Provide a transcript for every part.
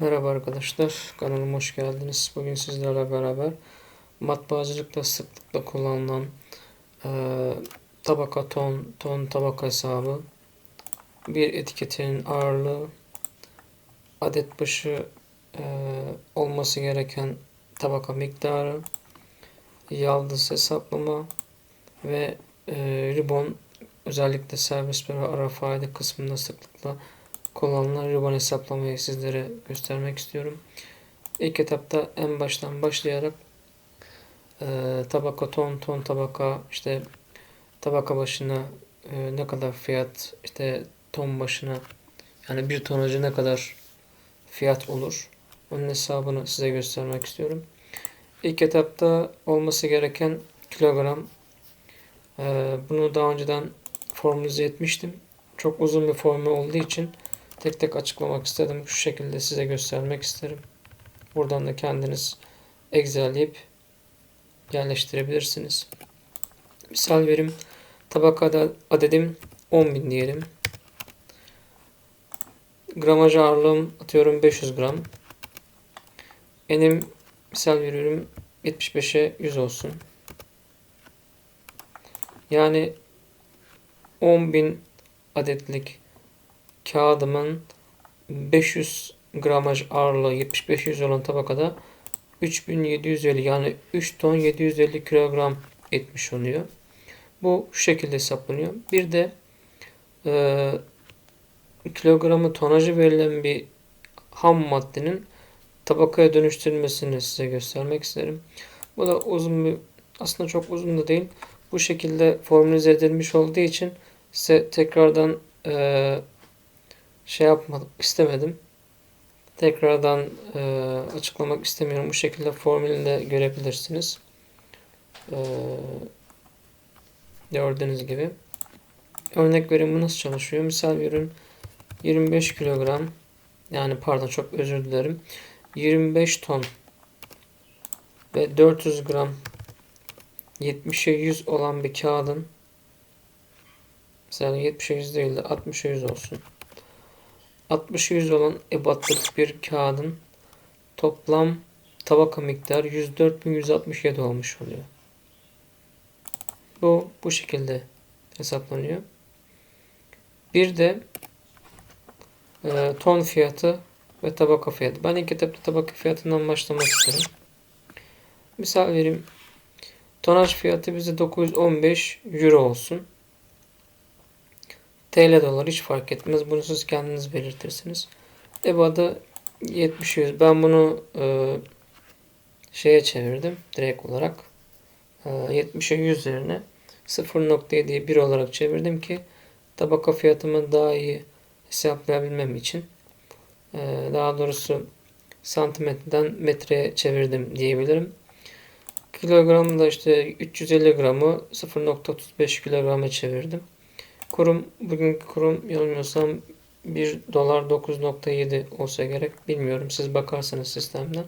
Merhaba arkadaşlar, kanalıma hoş geldiniz. Bugün sizlerle beraber matbaacılıkta sıklıkla kullanılan e, tabaka ton, ton tabaka hesabı, bir etiketin ağırlığı, adet başı e, olması gereken tabaka miktarı, yaldız hesaplama ve e, ribon özellikle servis ve ara fayda kısmında sıklıkla kullanılan ribbon hesaplamayı sizlere göstermek istiyorum. İlk etapta en baştan başlayarak e, tabaka ton ton tabaka işte tabaka başına e, ne kadar fiyat işte ton başına yani bir tonajı ne kadar fiyat olur onun hesabını size göstermek istiyorum. İlk etapta olması gereken kilogram e, bunu daha önceden formülize etmiştim. Çok uzun bir formül olduğu için tek tek açıklamak istedim. Şu şekilde size göstermek isterim. Buradan da kendiniz Excel'leyip yerleştirebilirsiniz. Misal verim tabaka adedim 10.000 diyelim. Gramaj ağırlığım atıyorum 500 gram. Enim misal veriyorum 75'e 100 olsun. Yani 10.000 adetlik kağıdımın 500 gramaj ağırlığı 75-100 olan tabakada 3750 yani 3 ton 750 kilogram etmiş oluyor. Bu şu şekilde hesaplanıyor. Bir de e, kilogramı tonajı verilen bir ham maddenin tabakaya dönüştürülmesini size göstermek isterim. Bu da uzun bir aslında çok uzun da değil. Bu şekilde formülize edilmiş olduğu için size tekrardan e, şey yapmadım, istemedim. Tekrardan e, açıklamak istemiyorum. Bu şekilde formülünde görebilirsiniz. E, gördüğünüz gibi. Örnek vereyim bu nasıl çalışıyor. Misal bir ürün 25 kilogram yani pardon çok özür dilerim. 25 ton ve 400 gram 70'e 100 olan bir kağıdın mesela 70'e 100 değil de 60'a 100 olsun. 60 100 olan ebatlık bir kağıdın toplam tabaka miktarı 104.167 olmuş oluyor. Bu bu şekilde hesaplanıyor. Bir de e, ton fiyatı ve tabaka fiyatı. Ben ilk etapta tabaka fiyatından başlamak isterim. Misal vereyim. Tonaj fiyatı bize 915 euro olsun. TL dolar hiç fark etmez. Bunu siz kendiniz belirtirsiniz. EBA'da 70 100. Ben bunu e, şeye çevirdim direkt olarak. E, 70'e 100 yerine 0.7'yi 1 olarak çevirdim ki tabaka fiyatımı daha iyi hesaplayabilmem için. E, daha doğrusu santimetreden metreye çevirdim diyebilirim. Kilogramı da işte 350 gramı 0.35 kilograma çevirdim. Kurum bugünkü kurum yanılmıyorsam 1 dolar 9.7 olsa gerek. Bilmiyorum siz bakarsınız sistemden.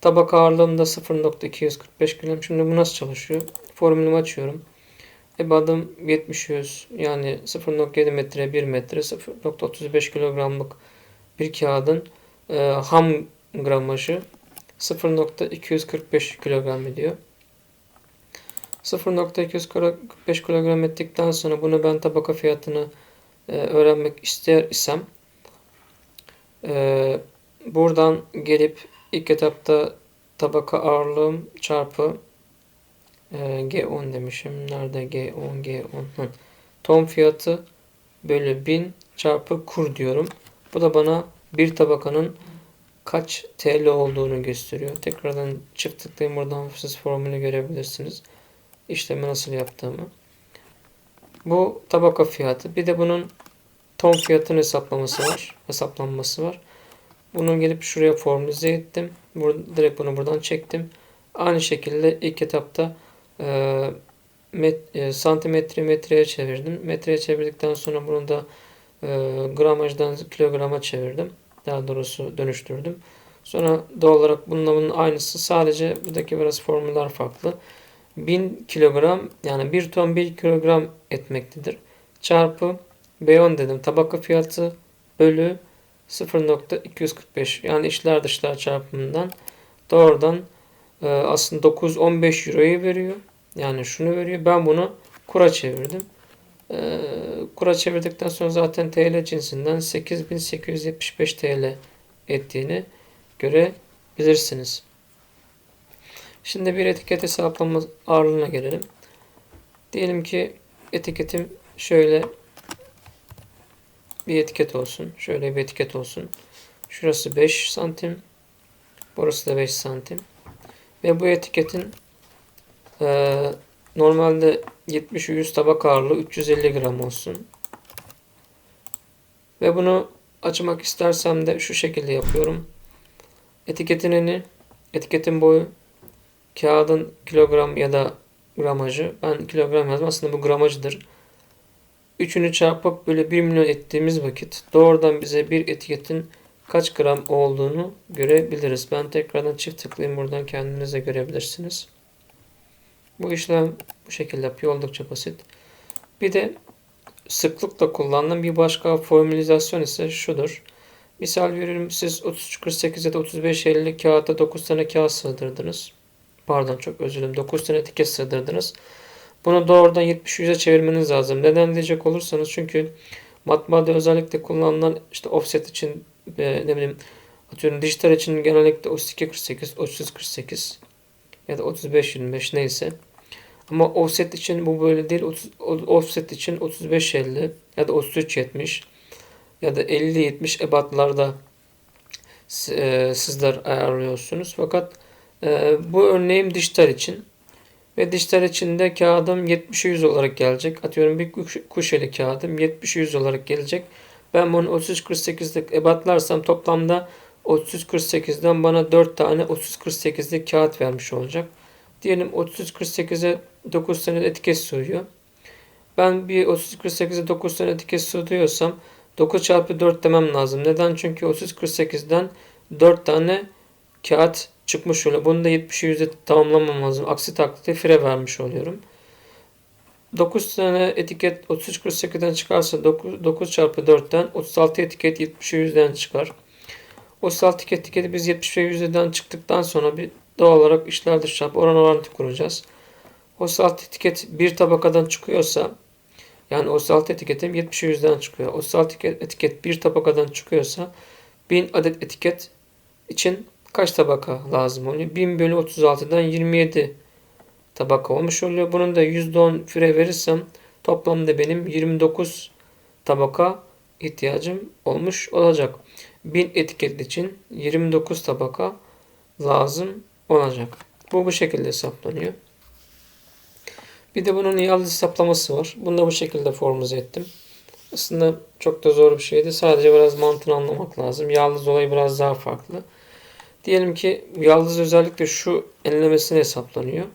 Tabak ağırlığım da 0.245 gram. Şimdi bu nasıl çalışıyor? Formülümü açıyorum. Ebadım 70 100 yani 0.7 metre 1 metre 0.35 kilogramlık bir kağıdın e, ham gramajı 0.245 kilogram ediyor. 0.245 kilogram ettikten sonra bunu ben tabaka fiyatını e, öğrenmek ister isem e, buradan gelip ilk etapta tabaka ağırlığım çarpı e, G10 demişim. Nerede G10 G10 Hı. ton fiyatı bölü 1000 çarpı kur diyorum. Bu da bana bir tabakanın kaç TL olduğunu gösteriyor. Tekrardan çift tıklayın buradan siz formülü görebilirsiniz işlemi nasıl yaptığımı. Bu tabaka fiyatı. Bir de bunun ton fiyatının hesaplaması var. Hesaplanması var. Bunu gelip şuraya formülize ettim. Direkt bunu buradan çektim. Aynı şekilde ilk etapta e, met, e, santimetre metreye çevirdim. Metreye çevirdikten sonra bunu da e, gramajdan kilograma çevirdim. Daha doğrusu dönüştürdüm. Sonra doğal olarak bununla bunun aynısı. Sadece buradaki biraz formüller farklı. 1000 kilogram yani 1 ton 1 kilogram etmektedir. Çarpı B10 dedim tabaka fiyatı bölü 0.245 yani içler dışlar çarpımından doğrudan e, aslında 915 euroyu veriyor. Yani şunu veriyor. Ben bunu kura çevirdim. E, kura çevirdikten sonra zaten TL cinsinden 8875 TL ettiğini görebilirsiniz. Şimdi bir etiket hesaplama ağırlığına gelelim. Diyelim ki etiketim şöyle bir etiket olsun. Şöyle bir etiket olsun. Şurası 5 santim. Burası da 5 santim. Ve bu etiketin e, normalde 70-100 tabak ağırlığı 350 gram olsun. Ve bunu açmak istersem de şu şekilde yapıyorum. Etiketin eni, etiketin boyu, kağıdın kilogram ya da gramajı. Ben kilogram yazdım. Aslında bu gramajıdır. Üçünü çarpıp böyle 1 milyon ettiğimiz vakit doğrudan bize bir etiketin kaç gram olduğunu görebiliriz. Ben tekrardan çift tıklayayım buradan kendiniz de görebilirsiniz. Bu işlem bu şekilde yapıyor. Oldukça basit. Bir de sıklıkla kullanılan bir başka formülizasyon ise şudur. Misal veriyorum siz 3348 ya da 3550 kağıtta 9 tane kağıt sığdırdınız. Pardon çok özür dilerim. 9 tane etiket sığdırdınız. Bunu doğrudan 70-100'e çevirmeniz lazım. Neden diyecek olursanız çünkü matbaada özellikle kullanılan işte offset için e, ne bileyim atıyorum dijital için genellikle 32-48, 30-48 ya da 35-25 neyse. Ama offset için bu böyle değil. Offset için 35-50 ya da 33-70 ya da 50-70 ebatlarda e, sizler ayarlıyorsunuz. Fakat bu örneğim dijital için. Ve dişler içinde kağıdım 70'e 100 olarak gelecek. Atıyorum bir kuşeli kağıdım 70'e 100 olarak gelecek. Ben bunu 33-48'lik ebatlarsam toplamda 33-48'den bana 4 tane 30-48'lik kağıt vermiş olacak. Diyelim 33-48'e 9 tane etiket sığıyor. Ben bir 33-48'e 9 tane etiket sığıyorsam 9 çarpı 4 demem lazım. Neden? Çünkü 30-48'den 4 tane kağıt çıkmış oluyor. Bunu da 70'e yüzde tamamlamam lazım. Aksi takdirde fire vermiş oluyorum. 9 tane etiket 33.48'den çıkarsa 9, 9 çarpı 4'ten 36 etiket 70'e yüzden çıkar. 36 etiketi biz 70'e yüzdeden çıktıktan sonra bir doğal olarak işler dışı oran orantı kuracağız. 36 etiket bir tabakadan çıkıyorsa yani 36 etiketim 70'e yüzden çıkıyor. 36 etiket bir tabakadan çıkıyorsa 1000 adet etiket için kaç tabaka lazım oluyor? 1000 bölü 36'dan 27 tabaka olmuş oluyor. Bunun da %10 füre verirsem toplamda benim 29 tabaka ihtiyacım olmuş olacak. 1000 etiket için 29 tabaka lazım olacak. Bu bu şekilde hesaplanıyor. Bir de bunun yaldız hesaplaması var. Bunu da bu şekilde formüle ettim. Aslında çok da zor bir şeydi. Sadece biraz mantığını anlamak lazım. Yaldız olayı biraz daha farklı. Diyelim ki yaldız özellikle şu enlemesine hesaplanıyor.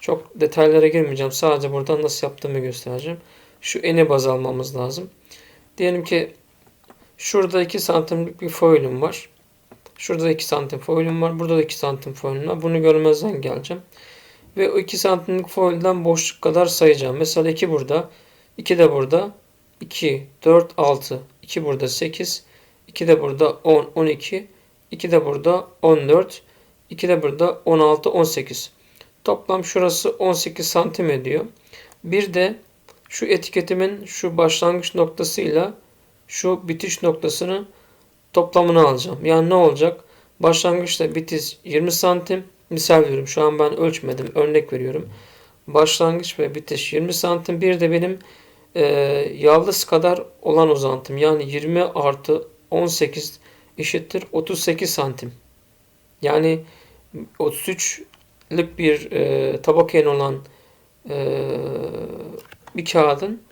Çok detaylara girmeyeceğim. Sadece buradan nasıl yaptığımı göstereceğim. Şu eni baz almamız lazım. Diyelim ki şurada 2 santimlik bir foilum var. Şurada 2 santim foilum var. Burada da 2 santim foilum var. Bunu görmezden geleceğim. Ve o 2 santimlik foilden boşluk kadar sayacağım. Mesela 2 burada. 2 de burada. 2, 4, 6. 2 burada 8. 2 de burada 10, 12. 2 de burada 14. 2 de burada 16, 18. Toplam şurası 18 santim ediyor. Bir de şu etiketimin şu başlangıç noktasıyla şu bitiş noktasını toplamını alacağım. Yani ne olacak? Başlangıçta bitiş 20 santim. Misal veriyorum. Şu an ben ölçmedim. Örnek veriyorum. Başlangıç ve bitiş 20 santim. Bir de benim e, yaldız kadar olan uzantım. Yani 20 artı 18 eşittir 38 santim. Yani 33'lük bir e, tabak en olan e, bir kağıdın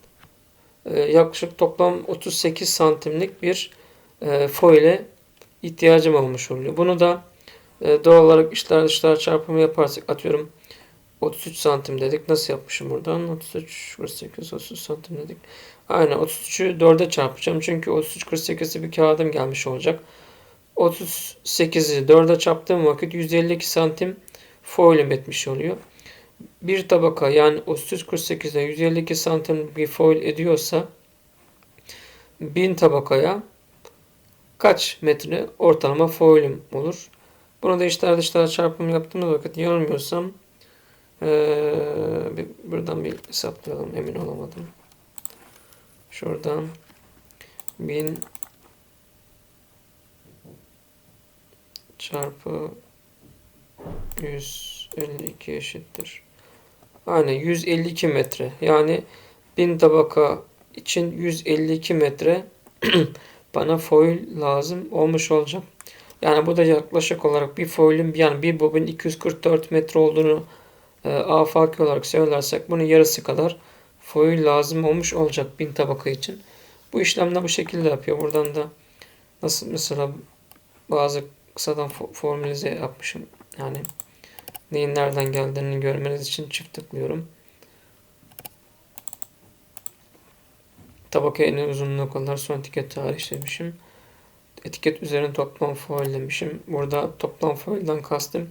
e, yaklaşık toplam 38 santimlik bir e, foile ihtiyacım olmuş oluyor. Bunu da e, doğal olarak işler dışlar çarpımı yaparsak atıyorum 33 santim dedik. Nasıl yapmışım buradan? 33, 48, 30 santim dedik. Aynen 33'ü 4'e çarpacağım. Çünkü 33, 48'i bir kağıdım gelmiş olacak. 38'i 4'e çarptığım vakit 152 santim foilim etmiş oluyor. Bir tabaka yani 33-48'de 152 santim bir foil ediyorsa 1000 tabakaya kaç metre ortalama foil'im olur. Bunu da içler dışlar çarpım yaptığımız vakit yanılmıyorsam ee, buradan bir hesaplayalım emin olamadım. Şuradan 1000 çarpı 152 eşittir. Aynen 152 metre. Yani 1000 tabaka için 152 metre bana foil lazım olmuş olacak. Yani bu da yaklaşık olarak bir foil'in yani bir bobin 244 metre olduğunu e, afaki olarak söylersek bunun yarısı kadar foil lazım olmuş olacak bin tabaka için. Bu işlemde bu şekilde yapıyor. Buradan da nasıl mesela bazı kısadan formülize yapmışım. Yani neyin nereden geldiğini görmeniz için çift tıklıyorum. Tabaka en uzunluğu kadar son etiket tarih demişim. Etiket üzerine toplam foil demişim. Burada toplam foilden kastım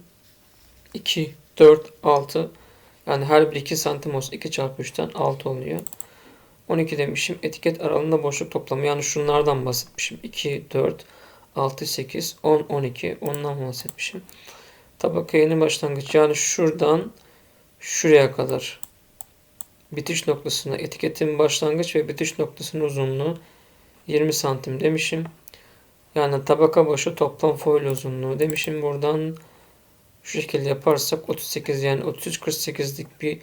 2, 4, 6 yani her bir 2 santim olsa 2 çarpı 3'ten 6 oluyor. 12 demişim. Etiket aralığında boşluk toplamı. Yani şunlardan bahsetmişim. 2, 4, 6, 8, 10, 12. Ondan bahsetmişim. Tabaka yeni başlangıç. Yani şuradan şuraya kadar bitiş noktasına etiketin başlangıç ve bitiş noktasının uzunluğu 20 santim demişim. Yani tabaka başı toplam foil uzunluğu demişim. Buradan şu şekilde yaparsak 38 yani 33-48'lik bir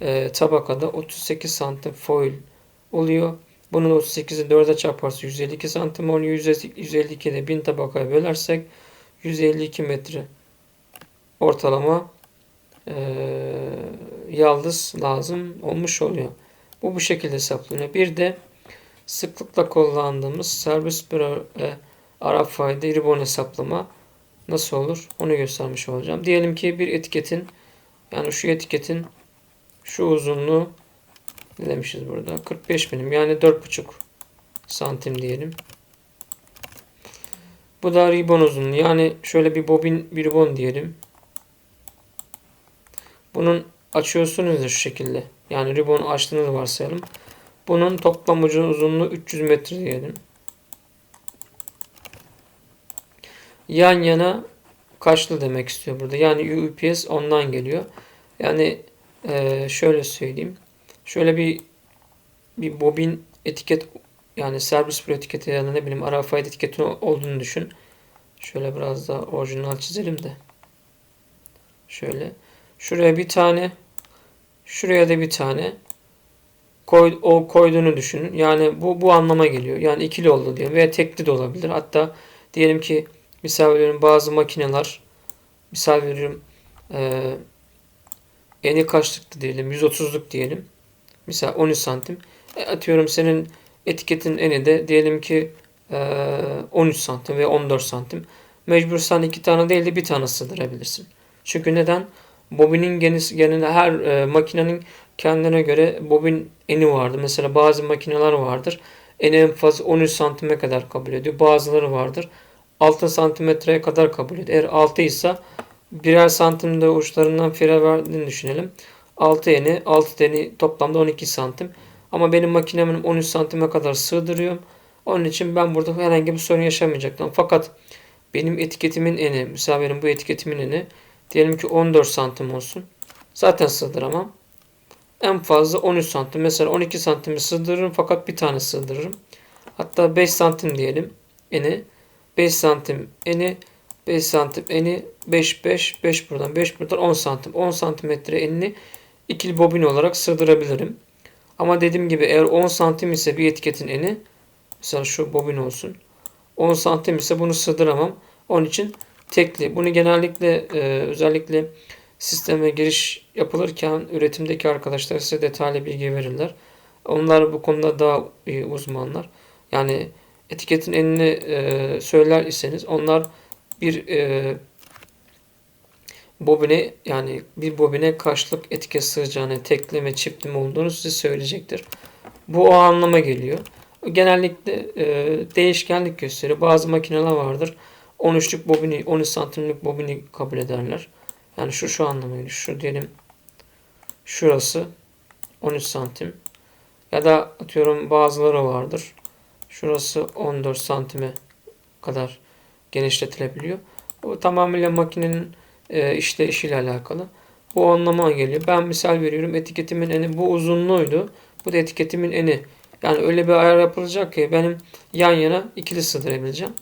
e, tabakada 38 santim foil oluyor. Bunun 38'i 4'e çarparsa 152 santim oluyor. 152'de 1000 tabakaya bölersek 152 metre ortalama e, yaldız lazım olmuş oluyor. Bu bu şekilde hesaplanıyor. Bir de sıklıkla kullandığımız servis büro e, Arap fayda ribon hesaplama nasıl olur onu göstermiş olacağım. Diyelim ki bir etiketin yani şu etiketin şu uzunluğu ne demişiz burada 45 milim yani 4,5 santim diyelim. Bu da ribon uzunluğu yani şöyle bir bobin bir ribon diyelim. Bunun açıyorsunuz da şu şekilde. Yani ribonu açtığınızı varsayalım. Bunun toplam ucun uzunluğu 300 metre diyelim. Yan yana kaçlı demek istiyor burada. Yani UPS ondan geliyor. Yani e, şöyle söyleyeyim. Şöyle bir bir bobin etiket yani servis bir etiketi ya da ne bileyim RFID etiketi olduğunu düşün. Şöyle biraz daha orijinal çizelim de. Şöyle. Şuraya bir tane şuraya da bir tane koy, o koyduğunu düşünün. Yani bu bu anlama geliyor. Yani ikili oldu diyor veya tekli de olabilir. Hatta diyelim ki Misal veriyorum bazı makineler misal veriyorum e, eni kaçlıktı diyelim 130'luk diyelim. Misal 13 santim. E, atıyorum senin etiketin eni de diyelim ki e, 13 santim ve 14 santim. Mecbur sen iki tane değil de bir tane sığdırabilirsin. Çünkü neden? Bobinin genelde her e, makinenin kendine göre bobin eni vardır. Mesela bazı makineler vardır. Eni en fazla 13 santime kadar kabul ediyor. Bazıları vardır. 6 santimetreye kadar kabul ediyor. Eğer 6 ise birer santimde uçlarından fire verdiğini düşünelim. 6 eni, 6 teni toplamda 12 santim. Ama benim makinemin 13 santime kadar sığdırıyorum. Onun için ben burada herhangi bir sorun yaşamayacaktım. Fakat benim etiketimin eni, benim bu etiketimin eni diyelim ki 14 santim olsun. Zaten sığdıramam. En fazla 13 santim. Mesela 12 santimi sığdırırım fakat bir tane sığdırırım. Hatta 5 santim diyelim eni. 5 santim eni 5 santim eni 5 5 5 buradan 5 buradan 10 santim 10 santimetre enini ikili bobin olarak sığdırabilirim. Ama dediğim gibi eğer 10 santim ise bir etiketin eni mesela şu bobin olsun 10 santim ise bunu sığdıramam. Onun için tekli. Bunu genellikle e, özellikle sisteme giriş yapılırken üretimdeki arkadaşlar size detaylı bilgi verirler. Onlar bu konuda daha uzmanlar. Yani etiketin enini e, söyler iseniz onlar bir e, bobine yani bir bobine kaçlık etiket sığacağını, tekleme, çiftli olduğunu size söyleyecektir. Bu o anlama geliyor. Genellikle e, değişkenlik gösteriyor. Bazı makineler vardır. 13'lük bobini, 13 santimlik bobini kabul ederler. Yani şu şu anlama geliyor. Şu diyelim şurası 13 santim. Ya da atıyorum bazıları vardır. Şurası 14 santime kadar genişletilebiliyor. Bu tamamıyla makinenin e, işleyişiyle alakalı. Bu anlama geliyor. Ben misal veriyorum etiketimin eni bu uzunluğuydu. Bu da etiketimin eni. Yani öyle bir ayar yapılacak ki benim yan yana ikili sığdırabileceğim.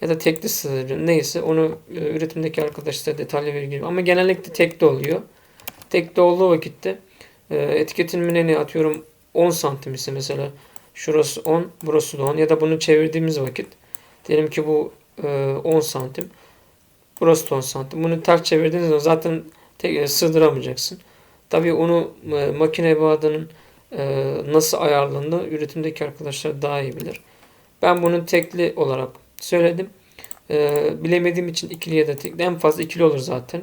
Ya da tekli sığdıracağım. Neyse onu e, üretimdeki arkadaşlar detaylı bilgi Ama genellikle tekli oluyor. Tekli olduğu vakitte e, etiketimin eni atıyorum 10 santim ise mesela şurası 10 burası da 10 ya da bunu çevirdiğimiz vakit diyelim ki bu e, 10 santim burası da 10 santim. Bunu ters çevirdiğiniz zaman zaten tek, e, sığdıramayacaksın. Tabii onu e, makine ebadının e, nasıl ayarlandığını üretimdeki arkadaşlar daha iyi bilir. Ben bunu tekli olarak söyledim. E, bilemediğim için ikili ya da tekli. En fazla ikili olur zaten.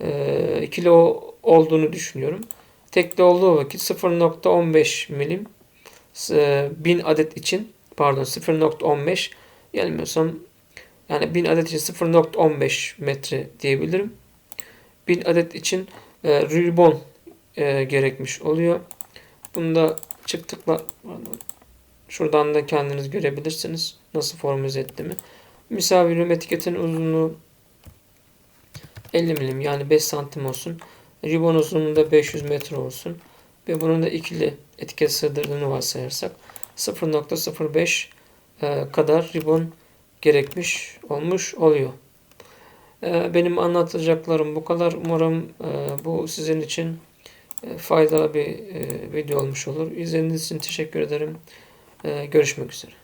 E, ikili olduğunu düşünüyorum. Tekli olduğu vakit 0.15 milim 1000 adet için pardon 0.15 yanılmıyorsam yani 1000 adet için 0.15 metre diyebilirim. 1000 adet için e, ribbon e, gerekmiş oluyor. Bunu da çıktıkla pardon, şuradan da kendiniz görebilirsiniz nasıl formüle ettiğimi. Misal veriyorum etiketin uzunluğu 50 milim yani 5 santim olsun. Ribbon uzunluğu da 500 metre olsun. Ve bunun da ikili etiket sığdırdığını varsayarsak 0.05 e, kadar ribbon gerekmiş olmuş oluyor. E, benim anlatacaklarım bu kadar. Umarım e, bu sizin için faydalı bir video olmuş olur. İzlediğiniz için teşekkür ederim. Görüşmek üzere.